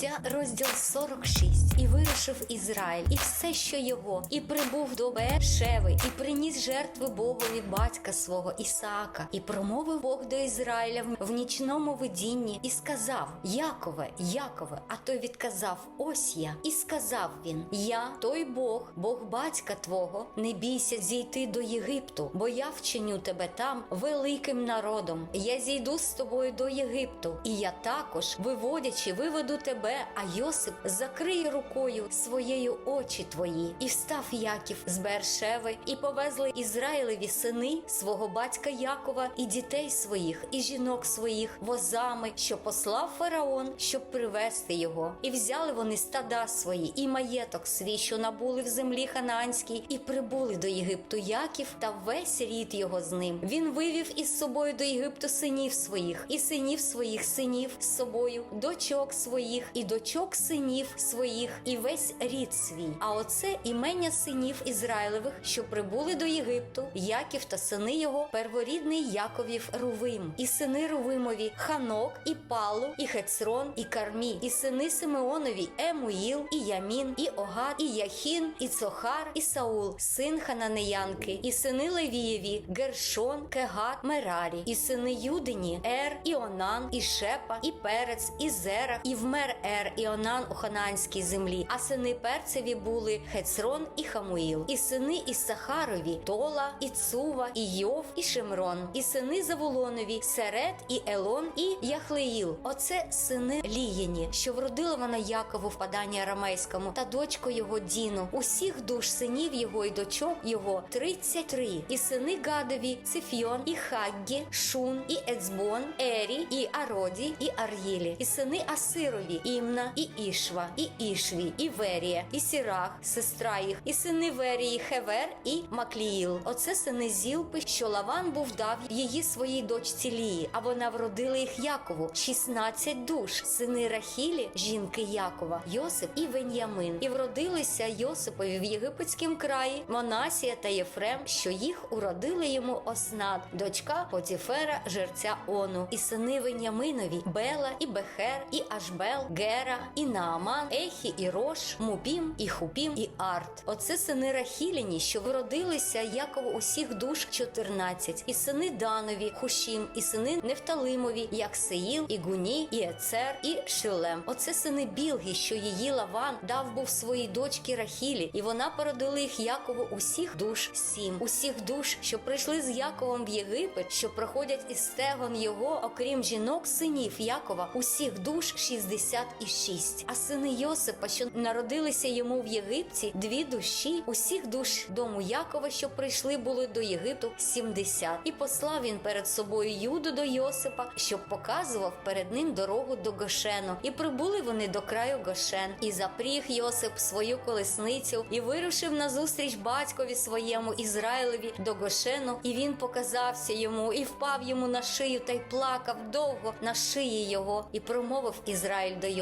Буття розділ 46. І вирушив Ізраїль, і все, що його, і прибув до Беершеви, і приніс жертви Богові батька свого Ісаака, і промовив Бог до Ізраїля в- в нічному видінні, і сказав: Якове, Якове, а той відказав: Ось я. І сказав він: Я, той Бог, Бог батька твого, не бійся зійти до Єгипту, бо я вчиню тебе там великим народом. Я зійду з тобою до Єгипту, і я також, виводячи, виведу тебе, а Йосип закриє рукою своєю очі твої. І встав Яків з Бершеви, і повезли Ізраїлеві сини свого батька Якова і дітей своїх, і жінок своїх возами, що послав фараон, щоб привести його. І взяли вони стада свої, і маєток свій, що набули в землі ханаанській, і прибули до Єгипту Яків та весь рід його з ним. Він вивів із собою до Єгипту синів своїх, і синів своїх синів з собою, дочок своїх, і дочок синів своїх, і весь рід свій. А оце імення синів Ізраїлевих, що прибули до Єгипту, Яків та сини його, перворідний Яковів Рувим, і сини Рувимові Ханок, і Палу, і Хецрон, і Кармі, і сини Симеонові Емуїл, і Ямін, і Огад, і Яхін, і Цохар, і Саул, син Хананеянки, і сини Левієві, Гершон, Кегат, Мерарі, і сини Юдині, Ер, Іонан, і Шепа, і Перец, і Зерах, і вмер Ер, Іонан у хананській землі. А сини Перцеві були Хецрон і Хамуїл, і сини Іссахарові, Тола, і Цува, і Йов, і Шемрон, і сини Заволонові, Серет, і Елон, і Яхлеїл. Оце сини Лієні, що вродила вона Якову в паданні арамейському, та дочку його Діну. Усіх душ синів його і дочок його 33. І сини Гадові, Цифйон, і Хаггі, Шун, і Ецбон, Ері, і Ароді, і Ар'єлі, і сини Асирові, Імна, і Ішва, і Ішві, і Верія, і Сірах, сестра їх, і сини Верії, Хевер і Макліїл. Оце сини Зілпи, що Лаван був дав її своїй дочці Лії, а вона вродила їх Якову 16 душ, сини Рахілі, жінки Якова, Йосип і Веньямин. І вродилися Йосипові в єгипетськім краї Монасія та Єфрем, що їх уродили йому Оснат, дочка Потіфера, жерця Ону, і сини Веньяминові, Бела, і Бехер, і Ашбел, Гера, і Нааман, Ехі, і Рош, Мупім, і Хупім, і Арт. Оце сини Рахіліні, що вродилися Якову усіх душ 14, і сини Данові, Хушім, і сини Нефталимові, Яксеїл, і Гуні, і Ецер, і Шилем. Оце сини Білги, що її Лаван дав був своїй дочці Рахілі, і вона породила їх Якову усіх душ сім, усіх душ, що прийшли з Яковом в Єгипет, що проходять із стегон його, окрім жінок, синів Якова, усіх душ 66. А сини Йосипа, що народилися йому в Єгипті, дві душі, усіх душ дому Якова, що прийшли були до Єгипту 70. І послав він перед собою Юду до Йосипа, щоб показував перед ним дорогу до Гошену. І прибули вони до краю Гошен. І запріг Йосип свою колесницю і вирушив назустріч батькові своєму Ізраїлеві до Гошену. І він показався йому і впав йому на шию та й плакав довго на шиї його. І промовив Ізраїль до Йосипа: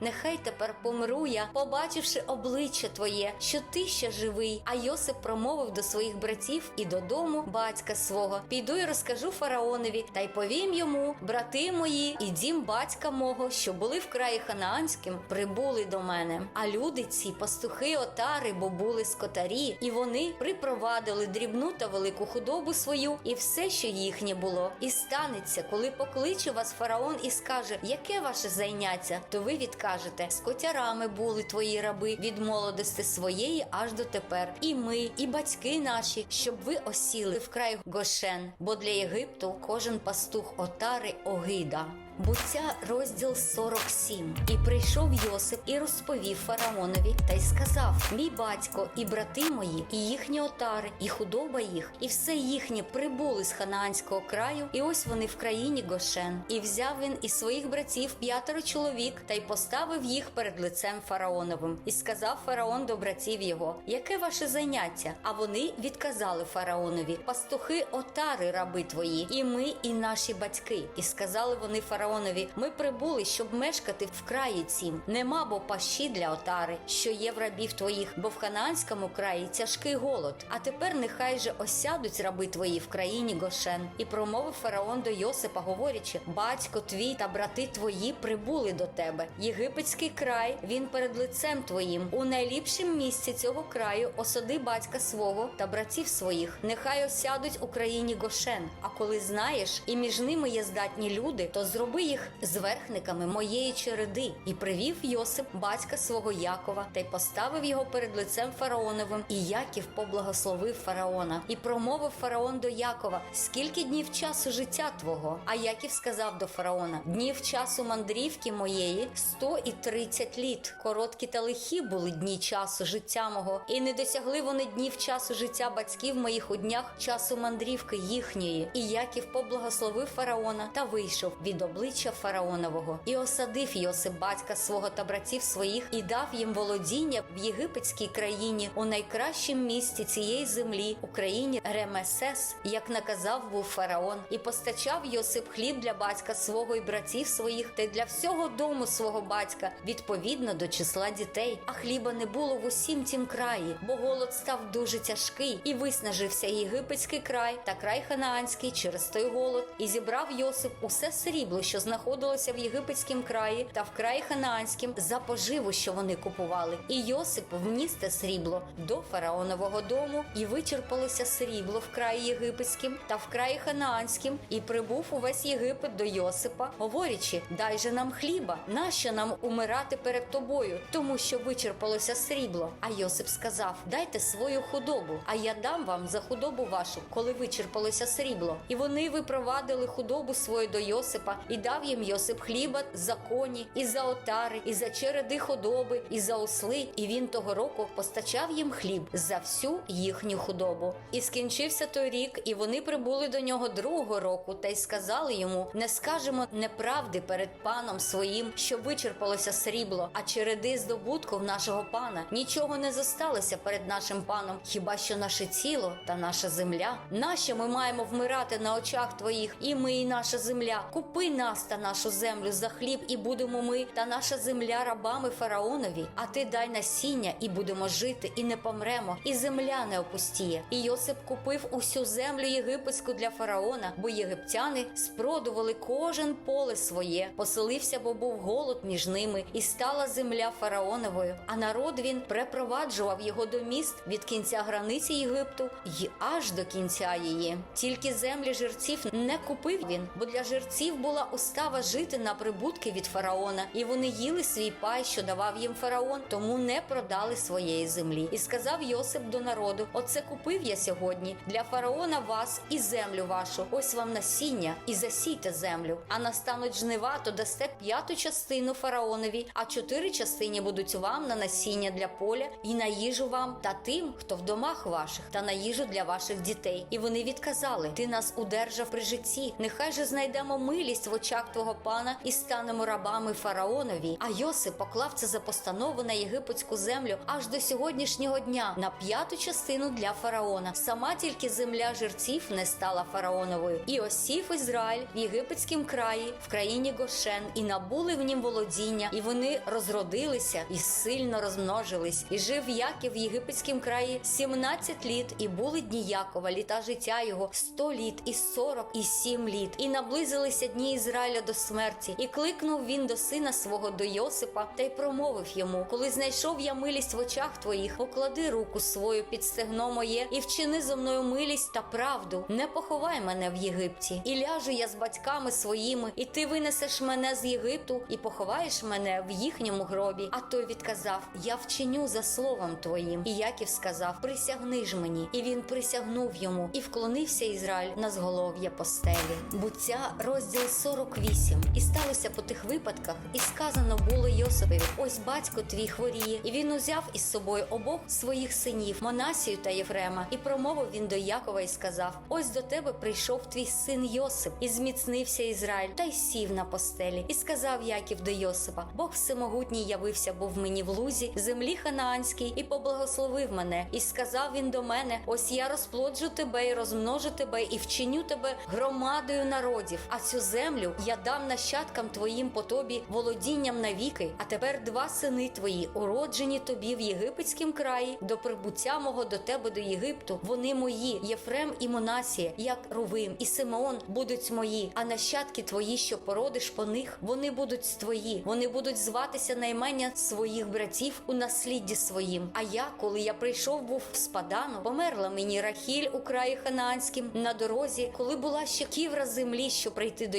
Нехай тепер помру я, побачивши обличчя твоє, що ти ще живий. А Йосип промовив до своїх братів і додому батька свого: Піду і розкажу фараонові, та й повім йому, брати мої, і дім батька мого, що були в краї Ханаанським, прибули до мене. А люди ці пастухи отари, бо були скотарі, і вони припровадили дрібну та велику худобу свою, і все, що їхнє було. І станеться, коли покличе вас фараон і скаже, яке ваше зайняття, то ви відкажете: з котярами були твої раби від молодости своєї аж до тепер. І ми, і батьки наші, щоб ви осіли в край Гошен, бо для Єгипту кожен пастух отари огида. Буття розділ 47. І прийшов Йосип і розповів фараонові та й сказав: Мій батько і брати мої, і їхні отари, і худоба їх, і все їхнє прибули з ханаанського краю, і ось вони в країні Гошен. І взяв він із своїх братів п'ятеро чоловік та й поставив їх перед лицем фараоновим. І сказав фараон до братів його: Яке ваше заняття? А вони відказали фараонові: Пастухи отари, раби твої, і ми, і наші батьки. І сказали вони фараонові, фараонові: ми прибули, щоб мешкати в краї цім. Нема бо пащі для отари, що є в рабів твоїх, бо в ханаанському краї тяжкий голод. А тепер нехай же осядуть раби твої в країні Гошен. І промовив фараон до Йосипа, говорячи: Батько твій та брати твої прибули до тебе. Єгипетський край він перед лицем твоїм. У найліпшім місці цього краю осади батька свого та братів своїх. Нехай осядуть у країні Гошен. А коли знаєш, і між ними є здатні люди, то зроби їх зверхниками моєї череди. І привів Йосип батька свого Якова та й поставив його перед лицем фараоновим. І Яків поблагословив фараона. І промовив фараон до Якова: Скільки днів часу життя твого? А Яків сказав до фараона: Днів часу мандрівки моєї сто і тридцять літ. Короткі та лихі були дні часу життя мого, і не досягли вони днів часу життя батьків моїх у днях часу мандрівки їхньої. І Яків поблагословив фараона та вийшов від обличчя фараонового, і осадив Йосип батька свого та братів своїх, і дав їм володіння в єгипетській країні у найкращім місті цієї землі, Україні Ремесес, як наказав був фараон, і постачав Йосип хліб для батька свого і братів своїх, та й для всього дому свого батька, відповідно до числа дітей. А хліба не було в усім тім краї, бо голод став дуже тяжкий, і виснажився єгипетський край та край ханаанський через той голод, і зібрав Йосип усе срібло, що знаходилося в єгипетському краї та в краї ханаанським за поживу, що вони купували. І Йосип вніс те срібло до фараонового дому, і вичерпалося срібло в краї єгипетським та в краї ханаанським, і прибув увесь Єгипет до Йосипа, говорячи: дай же нам хліба, нащо нам умирати перед тобою, тому що вичерпалося срібло. А Йосип сказав: Дайте свою худобу, а я дам вам за худобу вашу, коли вичерпалося срібло. І вони випровадили худобу свою до Йосипа, і дав їм Йосип хліба за коні, і за отари, і за череди худоби, і за осли. І він того року постачав їм хліб за всю їхню худобу. І скінчився той рік, і вони прибули до нього другого року, та й сказали йому: не скажемо неправди перед паном своїм, що вичерпалося срібло, а череди здобутку в нашого пана нічого не зосталося перед нашим паном, хіба що наше тіло та наша земля. Нащо ми маємо вмирати на очах твоїх, і ми, і наша земля. Купи нас та нашу землю за хліб, і будемо ми та наша земля рабами фараонові. А ти дай насіння, і будемо жити, і не помремо, і земля не опустіє. І Йосип купив усю землю єгипетську для фараона, бо єгиптяни спродували кожен поле своє. Поселився, бо був голод між ними, і стала земля фараоновою. А народ він препроваджував його до міст від кінця границі Єгипту й аж до кінця її. Тільки землі жерців не купив він, бо для жерців була устава жити на прибутки від фараона, і вони їли свій пай, що давав їм фараон, тому не продали своєї землі. І сказав Йосип до народу: Оце купив я сьогодні для фараона вас і землю вашу. Ось вам насіння, і засійте землю. А настануть жнива, то дасте п'яту частину фараонові, а чотири частини будуть вам на насіння для поля, і на їжу вам та тим, хто в домах ваших, та на їжу для ваших дітей. І вони відказали: Ти нас удержав при житті. Нехай же знайдемо милість в очах твого пана і станемо рабами фараонові. А Йосип поклав це за постанову на єгипетську землю аж до сьогоднішнього дня на п'яту частину для фараона. Сама тільки земля жерців не стала фараоновою. І осів Ізраїль в єгипетськім краї, в країні Гошен, і набули в нім володіння, і вони розродилися і сильно розмножились. І жив Яків в єгипетськім краї 17 літ, і були дні Якова, літа життя його 100 літ і 40 і 7 літ. І наблизилися дні Ізраїля до смерті. І кликнув він до сина свого до Йосипа та й промовив йому: Коли знайшов я милість в очах твоїх, поклади руку свою під стегно моє і вчини зо мною милість та правду. Не поховай мене в Єгипті, і ляжу я з батьками своїми, і ти винесеш мене з Єгипту і поховаєш мене в їхньому гробі. А той відказав: Я вчиню за словом твоїм. І Яків сказав: Присягни ж мені. І він присягнув йому, і вклонився Ізраїль на зголов'я постелі. Буття, розділ 48. І сталося по тих випадках, і сказано було Йосипові: Ось батько твій хворіє, і він узяв із собою обох своїх синів, Монасію та Єфрема, і промовив він до Якова і сказав: Ось до тебе прийшов твій син Йосип, і зміцнився Ізраїль, та й сів на постелі. І сказав Яків до Йосипа: Бог всемогутній явився, був мені в лузі, землі ханаанській, і поблагословив мене. І сказав він до мене: Ось я розплоджу тебе і розмножу тебе, і вчиню тебе громадою народів. А цю землю я дам нащадкам твоїм по тобі володінням навіки. А тепер два сини твої, уроджені тобі в єгипетськім краї, до прибуття мого до тебе до Єгипту. Вони мої, Єфрем і Монасія, як Рувим і Симеон будуть мої, а нащадки твої, що породиш по них, вони будуть твої. Вони будуть зватися на імення своїх братів у наслідді своїм. А я, коли я прийшов, був в спадану, померла мені Рахіль у краї Ханаанським на дорозі, коли була ще ківра землі, що прийти до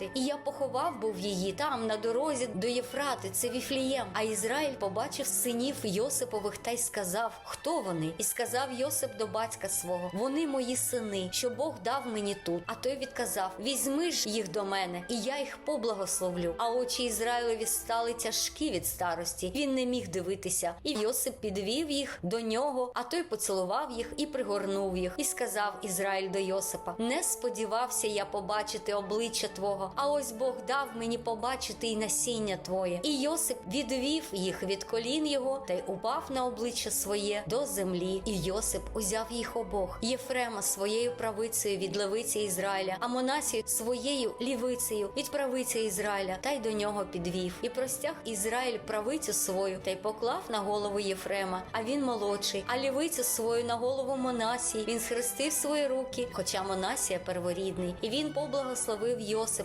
Єфрати. І я поховав був її там, на дорозі до Єфрати, це Віфлієм. А Ізраїль побачив синів Йосипових та й сказав, хто вони? І сказав Йосип до батька свого: Вони мої сини, що Бог дав мені тут. А той відказав: Візьми ж їх до мене, і я їх поблагословлю. А очі Ізраїлеві стали тяжкі від старості. Він не міг дивитися. І Йосип підвів їх до нього, а той поцілував їх і пригорнув їх. І сказав Ізраїль до Йосипа: Не сподівався я побачити обличчя твого, а ось Бог дав мені побачити і насіння твоє. І Йосип відвів їх від колін його та й упав на обличчя своє до землі. І Йосип узяв їх обох Єфрема своєю правицею від левиці Ізраїля, а Монасію своєю лівицею від правиці Ізраїля, та й до нього підвів. І простяг Ізраїль правицю свою та й поклав на голову Єфрема. А він молодший, а лівицю свою на голову Монасії. Він схрестив свої руки, хоча Монасія перворідний, і він поблагословив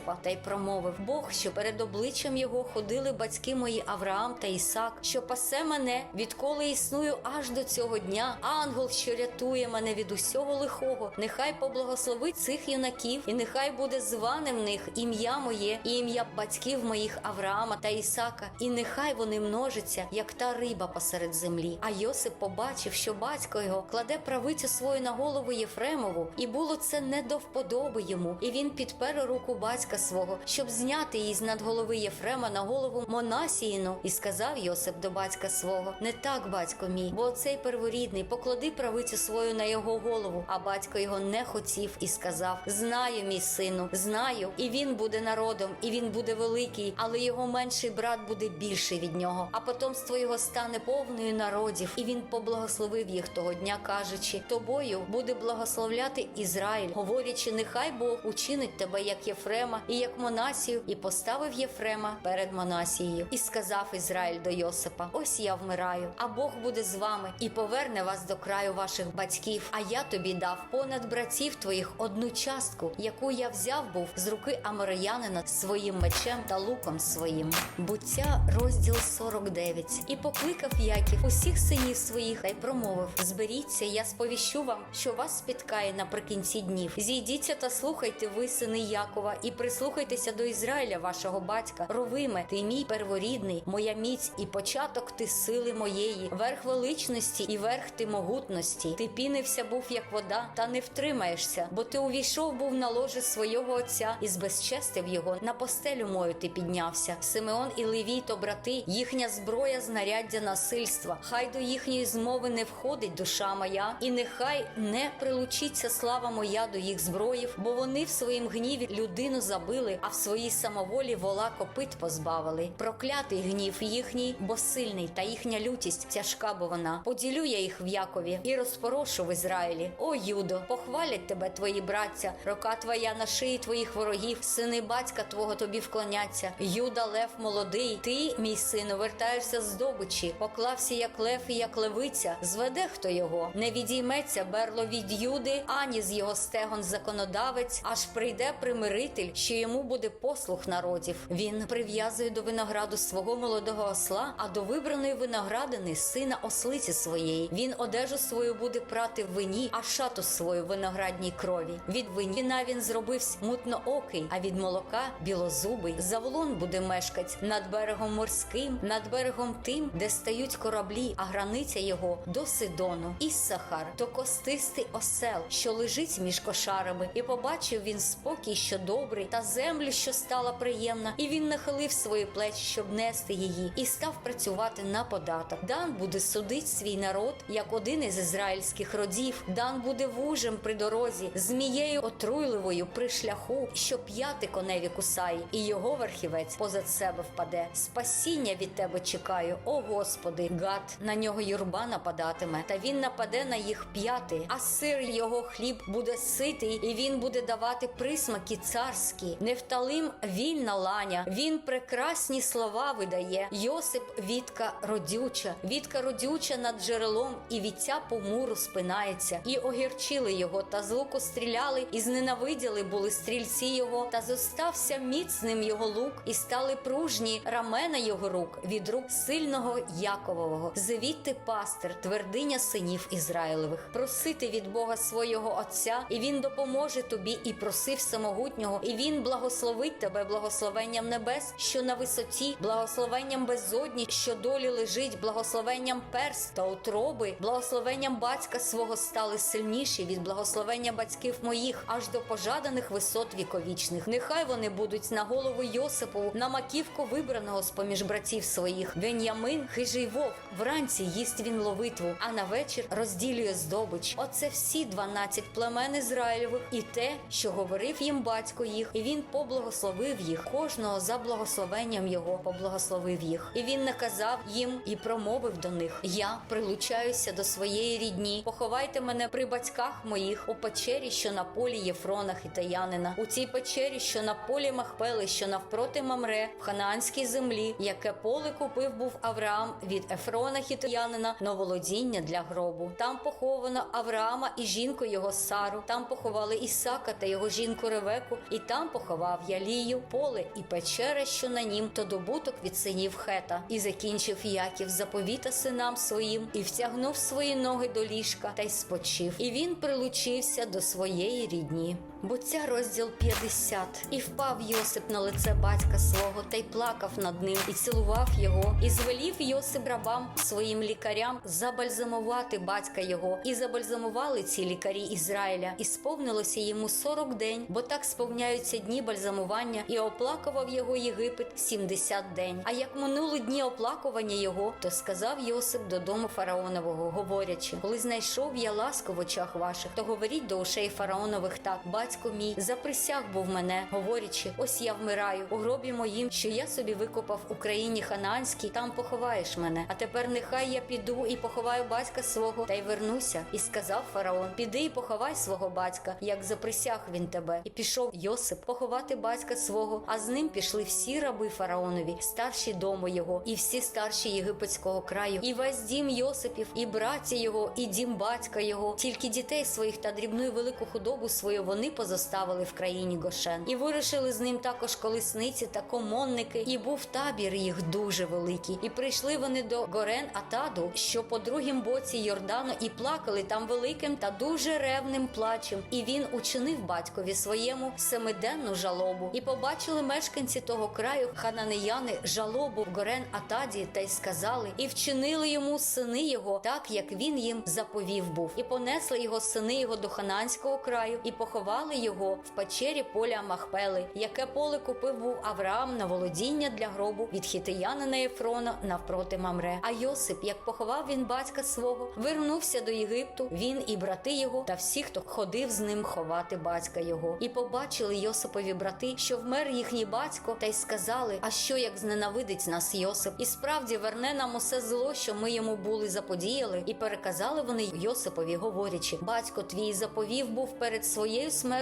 Йосипа та й промовив: Бог, що перед обличчям його ходили батьки мої Авраам та Ісак, що пасе мене, відколи існую аж до цього дня. Ангел, що рятує мене від усього лихого, нехай поблагословить цих юнаків, і нехай буде зване в них ім'я моє і ім'я батьків моїх Авраама та Ісака, і нехай вони множаться, як та риба посеред землі. А Йосип побачив, що батько його кладе правицю свою на голову Єфремову, і було це не до вподоби йому. І він підпер руку батька свого, щоб зняти її з над голови Єфрема на голову Монасіїну, і сказав Йосип до батька свого: Не так, батько мій, бо цей перворідний поклади правицю свою на його голову. А батько його не хотів і сказав: Знаю, мій сину, знаю, і він буде народом, і він буде великий, але його менший брат буде більший від нього. А потомство його стане повною народів, і він поблагословив їх того дня, кажучи: Тобою буде благословляти Ізраїль, говорячи, нехай Бог учинить тебе як Єфрема і як Монасію, і поставив Єфрема перед Монасією. І сказав Ізраїль до Йосипа: Ось я вмираю, а Бог буде з вами і поверне вас до краю ваших батьків. А я тобі дав понад братів твоїх одну частку, яку я взяв був з руки Амореянина своїм мечем та луком своїм. Буття, розділ 49. І покликав Яків усіх синів своїх та й промовив: Зберіться, я сповіщу вам, що вас спіткає наприкінці днів. Зійдіться та слухайте ви, сини Якова, і прислухайтеся до Ізраїля, вашого батька. Ровиме, ти мій перворідний, моя міць і початок ти сили моєї, верх величності і верх ти могутності. Ти пінився був, як вода, та не втримаєшся, бо ти увійшов був на ложе свого отця і збезчестив його. На постелю мою ти піднявся. Симеон і Левій то брати, їхня зброя, знаряддя насильства. Хай до їхньої змови не входить душа моя, і нехай не прилучиться слава моя до їх зброїв, бо вони в своїм гніві людину забили, а в своїй самоволі вола копит позбавили. Проклятий гнів їхній, бо сильний, та їхня лютість тяжка, бо вона. Поділю я їх в Якові і розпорошу в Ізраїлі. О, Юдо, похвалять тебе твої браття, рука твоя на шиї твоїх ворогів, сини батька твого тобі вклоняться. Юда, лев молодий, ти, мій сину, вертаєшся з здобичі, поклався як лев і як левиця. Зведе хто його, не відійметься берло від Юди, ані з його стегон законодавець, аж прийде примиритель, що йому буде послух народів. Він прив'язує до винограду свого молодого осла, а до вибраної виноградини сина ослиці своєї. Він одежу свою буде прати в вині, а шату свою в виноградній крові. Від вина він зробився мутноокий, а від молока білозубий. Заволон буде мешкать над берегом морським, над берегом тим, де стають кораблі, а границя його до Сидону. Іссахар то костистий осел, що лежить між кошарами, і побачив він спокій, що добрий, та землю, що стала приємна, і він нахилив свої плечі, щоб нести її, і став працювати на податок. Дан буде судить свій народ, як один із ізраїльських родів. Дан буде вужем при дорозі, змією отруйливою при шляху, що п'яти коневі кусає, і його верхівець позад себе впаде. Спасіння від тебе чекаю, о Господи, гад на нього юрба нападатиме, та він нападе на їх п'яти, а сир його хліб буде ситий, і він буде давати присмаки царські. Нефталим вільна ланя. Він прекрасні слова видає. Йосип вітка родюча. Вітка родюча над джерелом, і віття по муру спинається. І огірчили його, та з луку стріляли, і зненавиділи були стрільці його, та зостався міцним його лук, і стали пружні рамена його рук від рук сильного Яковового. Звідти пастир, твердиня синів Ізраїлевих. Просити від Бога свого Отця, і він допоможе тобі, і проси всемогутнього, і він благословить тебе благословенням небес, що на висоті, благословенням безодні, що долі лежить, благословенням перст та утроби, благословенням батька свого стали сильніші від благословення батьків моїх, аж до пожаданих висот віковічних. Нехай вони будуть на голову Йосипову, на маківку вибраного з поміж братів своїх. Веньямин, хижий вовк. Вранці їсть він ловитву, а на вечір розділює здобич. Оце всі дванадцять племен Ізраїльових, і те, що говорив їм батько їх, і він поблагословив їх. Кожного за благословенням його поблагословив їх. І він наказав їм і промовив до них: Я прилучаюся до своєї рідні. Поховайте мене при батьках моїх у печері, що на полі Єфрона Хитаянина, у цій печері, що на полі Махпели, що навпроти Мамре, в ханаанській землі, яке поле купив був Авраам від Ефрона Хитаянина на володіння для гробу. Там поховано Авраама і жінку його Сару. Там поховали Ісака та його жінку Ревеку, і там поховав Ялію, поле і печера, що на нім, то добуток від синів Хета. І закінчив Яків заповіта синам своїм, і втягнув свої ноги до ліжка та й спочив. І він прилучився до своєї рідні. Буття розділ 50. І впав Йосип на лице батька свого та й плакав над ним, і цілував його, і звелів Йосип рабам своїм лікарям забальзамувати батька його, і забальзамували ці лікарі Ізраїля, і сповнилося йому сорок день, бо так сповняються дні бальзамування, і оплакував його Єгипет 70 день. А як минули дні оплакування його, то сказав Йосип додому фараонового, говорячи: коли знайшов я ласку в очах ваших, то говоріть до ушей фараонових так, батько мій, заприсяг був мене, говорячи: ось я вмираю у гробі моїм, що я собі викопав у країні ханаанській, там поховаєш мене. А тепер нехай я піду і поховаю батька свого, та й вернуся. І сказав фараон: Піди і поховай свого батька, як заприсяг він тебе. І пішов Йосип поховати батька свого, а з ним пішли всі раби фараонові, старші дому його, і всі старші єгипетського краю, і весь дім Йосипів, і браті його, і дім батька його, тільки дітей своїх та дрібну і велику худобу свою вони позоставили в країні Гошен. І вирушили з ним також колесниці та комонники, і був табір їх дуже великий. І прийшли вони до Горен Атаду, що по другім боці Йордану, і плакали там великим та дуже ревним плачем. І він учинив батькові своєму семиденну жалобу. І побачили мешканці того краю хананеяни жалобу в Горен Атаді, та й сказали, і вчинили йому сини його, так як він їм заповів був, і понесли його сини його до хананського краю, і поховали його в печері поля Махпели, яке поле купив був Авраам на володіння для гробу від хітиянина Єфрона навпроти Мамре. А Йосип, як поховав він батька свого, вернувся до Єгипту. Він і брати його, та всі, хто ходив з ним ховати батька його, і побачили Йосипові брати, що вмер їхній батько, та й сказали: А що як зненавидить нас Йосип? І справді верне нам усе зло, що ми йому були заподіяли, і переказали вони Йосипові, говорячи: Батько твій заповів був перед своєю смертю,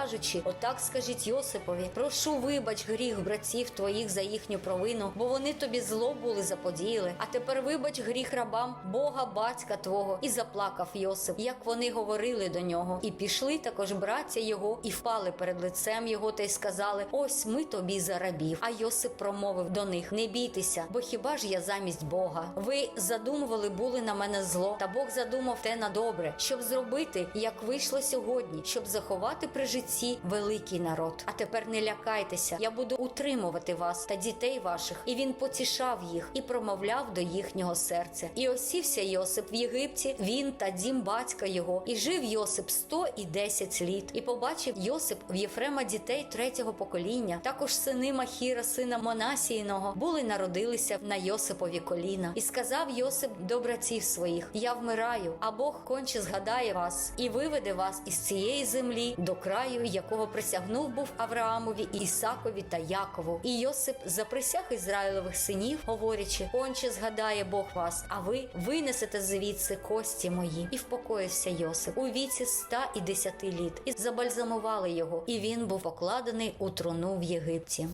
кажучи: Отак скажіть Йосипові, прошу, вибач гріх братів твоїх за їхню провину, бо вони тобі зло були заподіяли. А тепер вибач гріх рабам Бога, батька твого, і заплакав Йосип, як вони говорили до нього. І пішли також браття його, і впали перед лицем його, та й сказали: Ось ми тобі за рабів. А Йосип промовив до них: Не бійтеся, бо хіба ж я замість Бога? Ви задумували були на мене зло, та Бог задумав те на добре, щоб зробити, як вийшло сьогодні, щоб заховати при житті великий народ. А тепер не лякайтеся, я буду утримувати вас та дітей ваших. І він потішав їх і промовляв до їхнього серця. І осівся Йосип в Єгипті, він та дім батька його, і жив Йосип сто і десять літ. І побачив Йосип в Єфрема дітей третього покоління. Також сини Махіра, сина Монасіїного, були народилися на Йосипові коліна. І сказав Йосип до братів своїх: Я вмираю, а Бог конче згадає вас і виведе вас із цієї землі до до краю, якого присягнув був Авраамові, Ісакові та Якову. І Йосип заприсяг Ізраїлових синів, говорячи: конче згадає Бог вас, а ви винесете звідси кості мої. І впокоївся Йосип у віці ста і десяти літ, і забальзамували його, і він був покладений у труну в Єгипті.